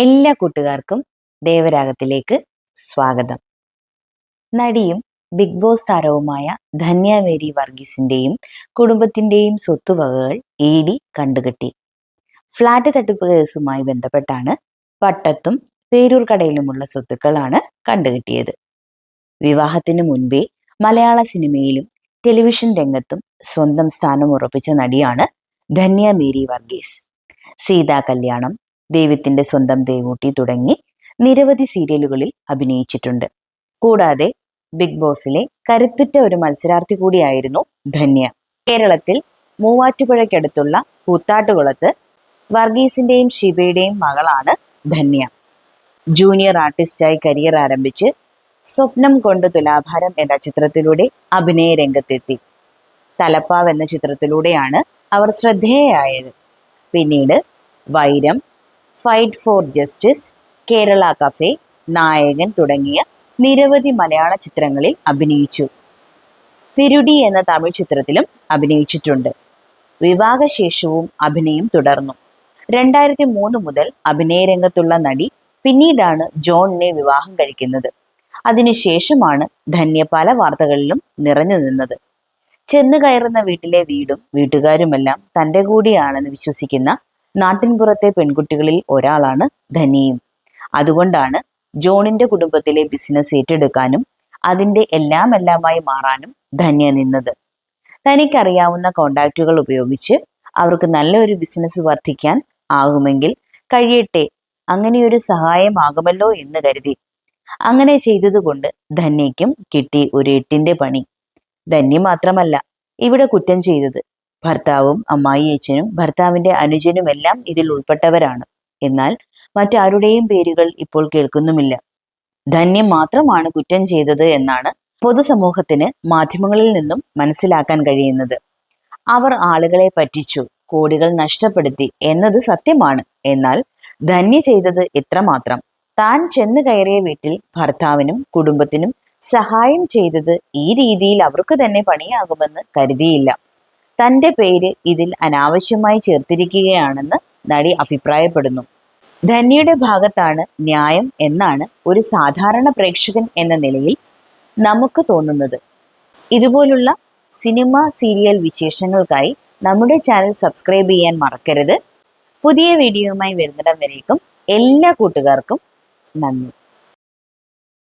എല്ലാ കൂട്ടുകാർക്കും ദേവരാഗത്തിലേക്ക് സ്വാഗതം. നടിയും ബിഗ് ബോസ് താരവുമായ ധന്യ മേരി വർഗീസിന്റെയും കുടുംബത്തിന്റെയും സ്വത്തുവകകൾ ഇ ഡി കണ്ടുകെട്ടി. ഫ്ളാറ്റ് തട്ടിപ്പ് കേസുമായി ബന്ധപ്പെട്ടാണ് പട്ടത്തും പേരൂർക്കടയിലുമുള്ള സ്വത്തുക്കളാണ് കണ്ടുകെട്ടിയത്. വിവാഹത്തിന് മുൻപേ മലയാള സിനിമയിലും ടെലിവിഷൻ രംഗത്തും സ്വന്തം സ്ഥാനം ഉറപ്പിച്ച നടിയാണ് ധന്യ മേരി വർഗീസ്. സീതാ കല്യാണം ദൈവത്തിന്റെ സ്വന്തം ദേവൂട്ടി തുടങ്ങി നിരവധി സീരിയലുകളിൽ അഭിനയിച്ചിട്ടുണ്ട്. കൂടാതെ ബിഗ് ബോസിലെ കരുത്തുറ്റ ഒരു മത്സരാർത്ഥി കൂടിയായിരുന്നു ധന്യ. കേരളത്തിൽ മൂവാറ്റുപുഴയ്ക്കടുത്തുള്ള കൂത്താട്ടുകുളത്ത് വർഗീസിന്റെയും ശിവയുടെയും മകളാണ് ധന്യ. ജൂനിയർ ആർട്ടിസ്റ്റായി കരിയർ ആരംഭിച്ച് സ്വപ്നം കൊണ്ട് തുലാഭാരം എന്ന ചിത്രത്തിലൂടെ അഭിനയ രംഗത്തെത്തി. തലപ്പാവ് എന്ന ചിത്രത്തിലൂടെയാണ് അവർ ശ്രദ്ധേയായത്. പിന്നീട് Vairam fight for justice Kerala cafe Nayakan തുടങ്ങിയ നിരവധി മലയാള ചിത്രങ്ങളിൽ അഭിനയിച്ചു. തിരുടി എന്ന തമിഴ് ചിത്രത്തിലും അഭിനയിച്ചിട്ടുണ്ട്. വിവാഹശേഷവും അഭിനയം തുടർന്നു. രണ്ടായിരത്തി മൂന്ന് മുതൽ അഭിനയ രംഗത്തുള്ള നടി പിന്നീടാണ് ജോണിനെ വിവാഹം കഴിക്കുന്നത്. അതിനുശേഷമാണ് ധന്യ പല വാർത്തകളിലും നിറഞ്ഞു നിന്നത്. ചെന്നു കയറുന്ന വീട്ടിലെ വീടും വീട്ടുകാരുമെല്ലാം തന്റെ കൂടിയാണെന്ന് വിശ്വസിക്കുന്ന നാട്ടിൻപുറത്തെ പെൺകുട്ടികളിൽ ഒരാളാണ് ധനിയും അതുകൊണ്ടാണ് ജോണിന്റെ കുടുംബത്തിലെ ബിസിനസ് ഏറ്റെടുക്കാനും അതിന്റെ എല്ലാം എല്ലാമായി മാറാനും ധന്യ നിന്നത്. തനിക്കറിയാവുന്ന കോണ്ടാക്റ്റുകൾ ഉപയോഗിച്ച് അവർക്ക് നല്ലൊരു ബിസിനസ് വർദ്ധിക്കാൻ ആകുമെങ്കിൽ കഴിയട്ടെ അങ്ങനെയൊരു സഹായമാകുമല്ലോ എന്ന് കരുതി. അങ്ങനെ ചെയ്തതുകൊണ്ട് ധന്യയ്ക്കും കിട്ടി ഒരു എട്ടിന്റെ പണി. ധന്യ മാത്രമല്ല ഇവിടെ കുറ്റം ചെയ്തത് ഭർത്താവും അമ്മായി അച്ഛനും ഭർത്താവിന്റെ അനുജനുമെല്ലാം ഇതിൽ ഉൾപ്പെട്ടവരാണ്. എന്നാൽ മറ്റാരുടെയും പേരുകൾ ഇപ്പോൾ കേൾക്കുന്നുമില്ല. ധന്യം മാത്രമാണ് കുറ്റം ചെയ്തത് എന്നാണ് പൊതുസമൂഹത്തിന് മാധ്യമങ്ങളിൽ നിന്നും മനസ്സിലാക്കാൻ കഴിയുന്നത്. അവർ ആളുകളെ പറ്റിച്ചു കോടികൾ നഷ്ടപ്പെടുത്തി എന്നത് സത്യമാണ്. എന്നാൽ ധന്യ ചെയ്തത് ഇത്രമാത്രം താൻ ചെന്ന് കയറിയ വീട്ടിൽ ഭർത്താവിനും കുടുംബത്തിനും സഹായം ചെയ്തത് ഈ രീതിയിൽ അവർക്ക് തന്നെ പണിയാകുമെന്ന് കരുതിയില്ല. തന്റെ പേര് ഇതിൽ അനാവശ്യമായി ചേർത്തിരിക്കുകയാണെന്ന് നടി അഭിപ്രായപ്പെടുന്നു. ധന്യയുടെ ഭാഗത്താണ് ന്യായം എന്നാണ് ഒരു സാധാരണ പ്രേക്ഷകൻ എന്ന നിലയിൽ നമുക്ക് തോന്നുന്നത്. ഇതുപോലുള്ള സിനിമ സീരിയൽ വിശേഷങ്ങൾക്കായി നമ്മുടെ ചാനൽ സബ്സ്ക്രൈബ് ചെയ്യാൻ മറക്കരുത്. പുതിയ വീഡിയോയുമായി വരുന്നിടം വരേക്കും എല്ലാ കൂട്ടുകാർക്കും നന്ദി.